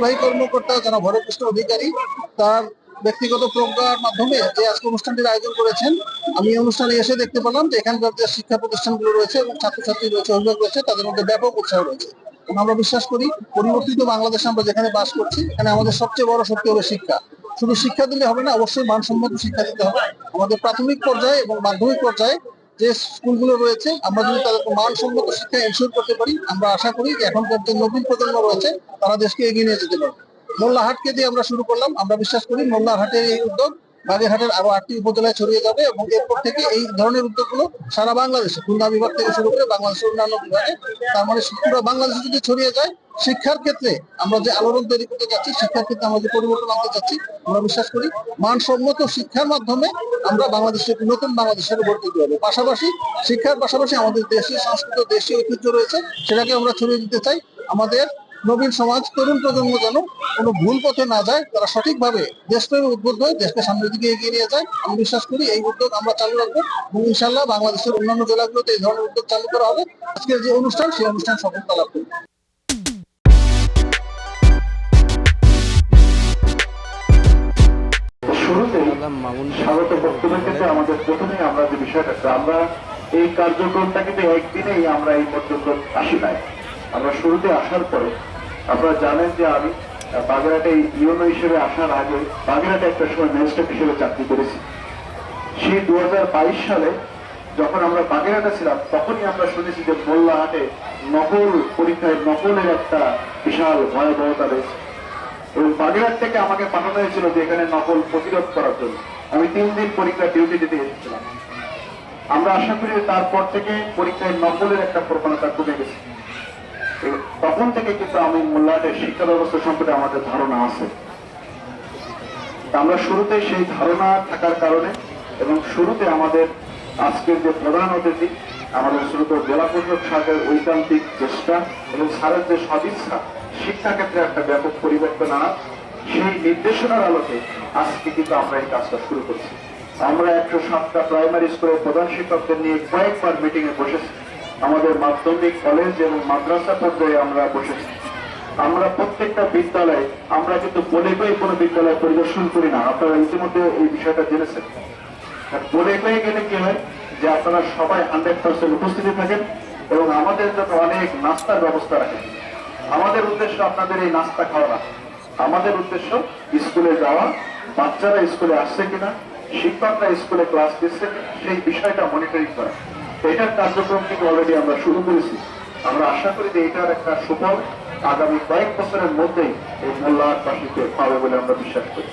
নির্বাহী কর্মকর্তা, যারা ভরকৃষ্ণ অধিকারী, তার ব্যক্তিগত প্রজ্ঞার মাধ্যমে যে আজকে অনুষ্ঠানটির আয়োজন করেছেন। আমি এই অনুষ্ঠানে এসে দেখতে পেলাম যে এখানকার যে শিক্ষা প্রতিষ্ঠানগুলো রয়েছে এবং ছাত্রছাত্রী রয়েছে, অভিভাবক রয়েছে, তাদের মধ্যে ব্যাপক উৎসাহ রয়েছে। আমরা বিশ্বাস করি, পরিবর্তিত বাংলাদেশে আমরা যেখানে বাস করছি, এখানে আমাদের সবচেয়ে বড় শক্তি হবে শিক্ষা। শুধু শিক্ষা দিলে হবে না, অবশ্যই মানসম্মত শিক্ষা দিতে হবে। আমাদের প্রাথমিক পর্যায়ে এবং মাধ্যমিক পর্যায়ে যে স্কুলগুলো রয়েছে, আমরা যদি তাদেরকে মানসম্মত শিক্ষা এনশিওর করতে পারি, আমরা আশা করি এখনকার যে নবীন প্রজন্ম রয়েছে, তারা দেশকে এগিয়ে নিয়ে যেতে পারবে। মোল্লাহাটকে দিয়ে আমরা শুরু করলাম। আমরা বিশ্বাস করি মোল্লাহাটের এই উদ্যোগ বাগেরহাটের আরও আটটি উপজেলায় ছড়িয়ে যাবে এবং এরপর থেকে এই ধরনের উদ্যোগগুলো সারা বাংলাদেশে, খুলনা বিভাগ থেকে শুরু করে বাংলাদেশের অন্যান্য বিভাগে। তার মানে পুরো বাংলাদেশে যদি ছড়িয়ে যায়, শিক্ষার ক্ষেত্রে আমরা যে আলোড়ন তৈরি করতে যাচ্ছি শিক্ষার ক্ষেত্রে আমরা যে পরিবর্তন আনতে যাচ্ছি আমরা বিশ্বাস করি মানসম্মত শিক্ষার মাধ্যমে আমরা বাংলাদেশের নতুন বাংলাদেশের তুলতে হবে পাশাপাশি শিক্ষার পাশাপাশি আমাদের দেশীয় সংস্কৃতি, দেশীয় ঐতিহ্য রয়েছে, সেটাকে আমরা ছড়িয়ে দিতে চাই। আমাদের নবীন সমাজ, তরুণ প্রজন্ম যেন কোনো ভুল পথে না যায়, তারা সঠিকভাবে দেশপ্রেমে উদ্বুদ্ধ হয়ে দেশকে সামনের দিকে এগিয়ে নিয়ে যায়। আমি বিশ্বাস করি এই উদ্যোগ আমরা চালু রাখব এবং ইনশাল্লাহ বাংলাদেশের অন্যান্য জেলাগুলোতে এই ধরনের উদ্যোগ চালু করা হবে। আজকের যে অনুষ্ঠান, সেই অনুষ্ঠান সফলতা লাভ করবে আমাদের প্রথমেই আমরা যে বিষয়টা আমরা এই একদিনেই আমরা এই আসি নাই। আমরা শুরুতে আসার পরে আপনারা জানেন যে আমি আহ, বাগেরহাটে ইউনো হিসেবে আসার আগে বাগেরহাটে একটা সময় ম্যাজিস্ট্রেট হিসেবে চাকরি করেছি। সেই দু সালে যখন আমরা বাগেরহাটে ছিলাম তখনই আমরা শুনেছি যে মোল্লাহাটে নকল পরীক্ষায় নকলের একটা বিশাল ভয়াবহতা রয়েছে। এবং বাগেরহাট থেকে আমাকে পাঠানো হয়েছিল যে এখানে নকল প্রতিরোধ করার জন্য। আমি তিন দিন পরীক্ষা ডিউটি দিতে এসেছিলাম। আমরা আশা করি তারপর থেকে পরীক্ষায় নকলের একটা প্রবণতা কমে গেছে। তখন থেকে কিন্তু আমি মোল্লাহাটের শিক্ষা ব্যবস্থা সম্পর্কে আমাদের ধারণা আছে। আমরা শুরুতে সেই ধারণা থাকার কারণে এবং শুরুতে আমাদের আজকের যে প্রধান অতিথি, আমাদের শুরুতে জেলা পরিষদ শাখার ঐকান্তিক চেষ্টা এবং স্যারের যে সদিচ্ছা শিক্ষা ক্ষেত্রে একটা ব্যাপক পরিবর্তন আনা সেই নির্দেশনার আলোকে আজকে কিন্তু আমরা এই কাজটা শুরু করছি। আমরা একশো সাতটা প্রাইমারি স্কুলের প্রধান শিক্ষকদের নিয়ে কয়েকবার মিটিং এ বসেছি। আমাদের মাধ্যমিক কলেজ এবং মাদ্রাসা পর্যায়ে আমরা বসেছি আমরা প্রত্যেকটা বিদ্যালয়ে, আমরা কিন্তু বলে পেয়ে কোনো বিদ্যালয় পরিদর্শন করি না। আপনারা ইতিমধ্যে এই বিষয়টা জেনেছেন। বলে পেয়ে গেলে কি হয় যে আপনারা সবাই হান্ড্রেড পার্সেন্ট উপস্থিতি থাকেন এবং আমাদের জন্য অনেক নাস্তার ব্যবস্থা রাখেন। আমাদের উদ্দেশ্য আপনাদের এই নাস্তা খাওয়া। না আমাদের উদ্দেশ্য স্কুলে যাওয়া। বাচ্চারা স্কুলে আসছে কিনা? শিক্ষকরা স্কুলে ক্লাস দিচ্ছে সেই বিষয়টা মনিটরিং করা। এটার কার্যক্রম কিন্তু অলরেডি আমরা শুরু করেছি। আমরা আশা করি যে এটার একটা সুফল আগামী কয়েক বছরের মধ্যেই এই মোল্লাহাটবাসীকে পাবে বলে আমরা বিশ্বাস করি।